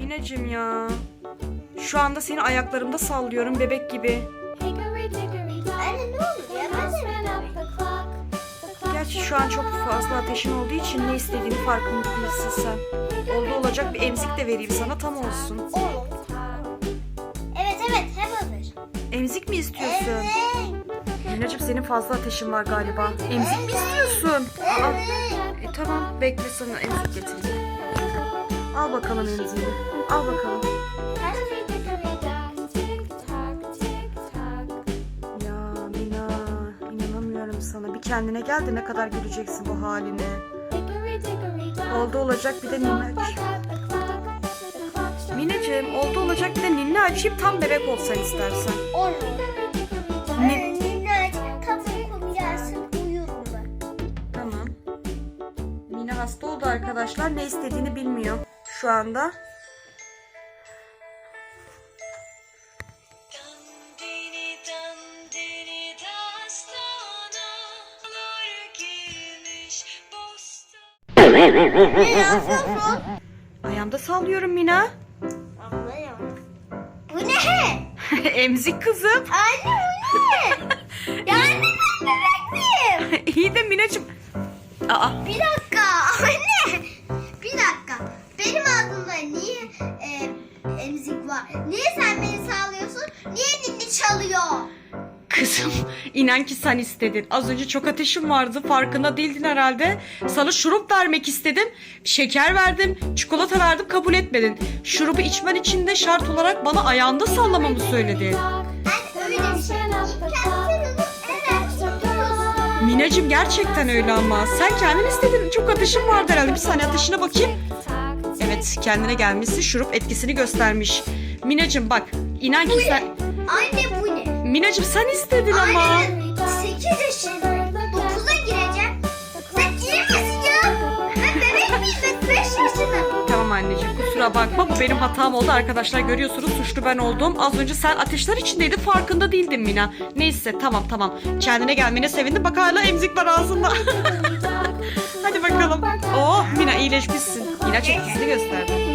Mineciğim ya. Şu anda seni ayaklarımda sallıyorum bebek gibi. Anne ne olur ya ben de Gerçi şu an çok fazla ateşin olduğu için ne istediğini farkında değilsin sen. Oldu olacak bir emzik de vereyim sana tam olsun. Evet evet hem hazır. Emzik mi istiyorsun? Evet. Mineciğim senin fazla ateşin var galiba. Emzik mi istiyorsun? Aa, e, tamam bekle sana emzik getireyim. Al bakalım emziğini. Al bakalım. Ya Mina inanamıyorum sana. Bir kendine gel de ne kadar güleceksin bu haline. Oldu olacak bir de aç. Mineciğim oldu olacak bir de ninni açayım tam bebek olsan istersen. Olur. Ne- Ninni tam uykum gelsin uyurum ben. Tamam. Mina hasta oldu arkadaşlar. Ne istediğini bilmiyor şu anda. Ayağımda sallıyorum Mina. Anlıyorum. Bu ne? Emzik kızım. Anne bu ne? ya anne ben bebek miyim? İyi de Minacığım. Aa, Bir dakika anne. Bir dakika. Ağzımda niye e, emzik var? Niye sen beni sağlıyorsun? Niye ninni çalıyor? kızım inan ki sen istedin. Az önce çok ateşim vardı. Farkında değildin herhalde. Sana şurup vermek istedim. Şeker verdim. Çikolata verdim. Kabul etmedin. Şurubu içmen için de şart olarak bana ayağında sallamamı söyledin. Ben öyle bir şey. İmkansız gerçekten öyle ama. Sen kendin istedin. Çok ateşim vardı herhalde. Bir saniye ateşine bakayım. Evet kendine gelmişsin. Şurup etkisini göstermiş. Minacığım bak. inan ki sen... Anne bu ne? Minacığım sen istedin ama. Anne ben 8 yaşındayım. 9'a gireceğim. Sen girmesin ya. Ben bebek miyim? Ben 5 yaşındayım. Tamam anneciğim kusura bakma bu benim hatam oldu arkadaşlar görüyorsunuz suçlu ben oldum. Az önce sen ateşler içindeydin farkında değildin Mina. Neyse tamam tamam kendine gelmene sevindim bak hala emzik var ağzında. Hadi bakalım. Oh Mina iyileşmişsin. İlaç etkisini gösterdi.